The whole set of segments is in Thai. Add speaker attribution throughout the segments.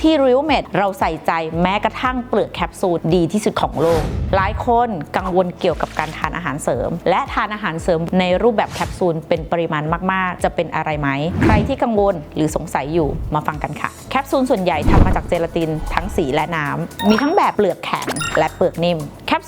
Speaker 1: ที่ริวเมดเราใส่ใจแม้กระทั่งเปลือกแคปซูลดีที่สุดของโลก หลายคนกังวลเกี่ยวกับการทานอาหารเสริม และทานอาหารเสริมในรูปแบบแคปซูลเป็นปริมาณมาก ๆ จะเป็นอะไรไหม ใครที่กังวลหรือสงสัยอยู่มาฟังกันค่ะ แคปซูลส่วนใหญ่ทำมาจากเจลาตินทั้งสีและน้ำมีทั้งแบบเปลือกแข็งและเปลือกนิ่ม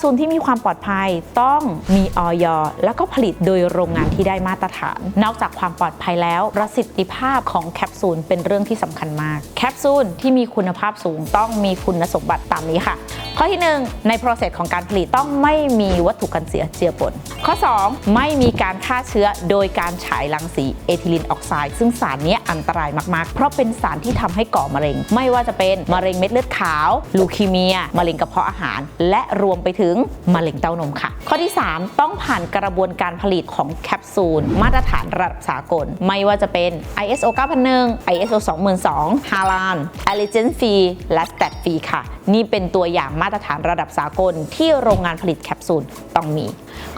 Speaker 1: ซูลที่มีความปลอดภัยต้องมีออยแล้วก็ผลิตโดยโรงงานที่ได้มาตรฐาน นอกจากความปลอดภัยแล้ว ประสิทธิภาพของแคปซูลเป็นเรื่องที่สำคัญมาก แคปซูลที่มีคุณภาพสูงต้องมีคุณสมบัติตามนี้ค่ะ ข้อที่ 1 ใน process ของการผลิตต้องไม่มีวัตถุกันเสียเจือปน ข้อ 2 ไม่มีการฆ่าเชื้อโดยการฉายรังสีเอทิลีนออกไซด์ซึ่งสารนี้อันตรายมากๆ เพราะเป็นสารที่ทำให้ก่อมะเร็ง ไม่ว่าจะเป็นมะเร็งเม็ดเลือดขาว ลูคีเมีย มะเร็งกระเพาะอาหาร และรวมไปถึงมะเร็งเต้านมค่ะ ข้อที่ 3 ต้องผ่านกระบวนการผลิตของแคปซูล มาตรฐานระดับสากล ไม่ว่าจะเป็น ISO 9001 ISO 22000 h a l a n Allergen Free และ Stat Free ค่ะ นี่เป็นตัวอย่างมาาตรฐานระดับสากลที่โรงงานผลิตแคปซูลต้องมี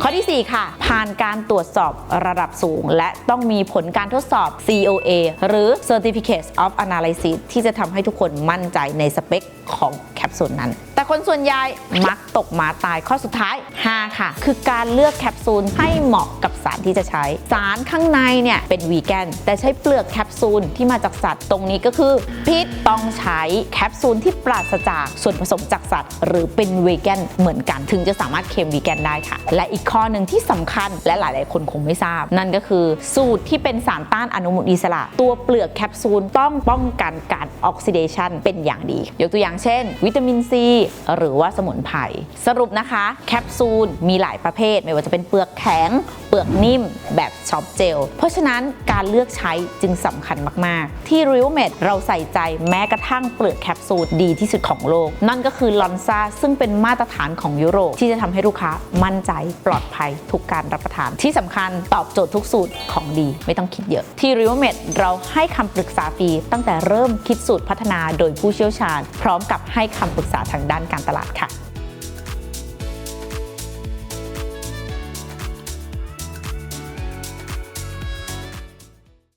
Speaker 1: ข้อที่ 4 ค่ะ ผ่านการตรวจสอบระดับสูง และต้องมีผลการทดสอบ COA หรือ Certificate of Analysis ที่จะทำให้ทุกคนมั่นใจในสเปคของ ปซูลนั้น แต่คนส่วนใหญ่มักตกมาตายข้อสุดท้าย 5 ค่ะ คือการเลือกแคปซูลให้เหมาะกับสารที่จะใช้ สารข้างในเนี่ยเป็นวีแกน แต่ใช้เปลือกแคปซูลที่มาจากสัตว์ตรงนี้ก็คือ พิษต้องใช้แคปซูลที่ปราศจากส่วนผสมจากสัตว์ หรือเป็นวีแกนเหมือนกันถึงจะสามารถเคลมวีแกนได้ค่ะ และอีกข้อหนึ่งที่สำคัญและหลาย ๆ คนคงไม่ทราบ นั่นก็คือสูตรที่เป็นสารต้านอนุมูลอิสระ ตัวเปลือกแคปซูลต้องป้องกันการออกซิเดชันเป็นอย่างดี ยกตัวอย่างเช่นวิตามินซีหรือว่าสมุนไพรสรุปนะคะ แคปซูลมีหลายประเภท ไม่ว่าจะเป็นเปลือกแข็ง เปลือกนิ่ม แบบช็อปเจล เพราะฉะนั้นการเลือกใช้จึงสำคัญมาก ๆ ที่ริวเมดเราใส่ใจแม้กระทั่งเปลือกแคปซูลดีที่สุดของโลก นั่นก็คือลอนซาซึ่งเป็นมาตรฐานของยุโรป ที่จะทำให้ลูกค้ามั่นใจปลอดภัยทุกการรับประทาน ที่สำคัญตอบโจทย์ทุกสูตรของดีไม่ต้องคิดเยอะ ที่ริวเมดเราให้คำปรึกษาฟรีตั้งแต่เริ่มคิดสูตรพัฒนาโดยผู้เชี่ยวชาญ พร้อมกับให้คำปรึกษาทางด้านการตลาดค่ะ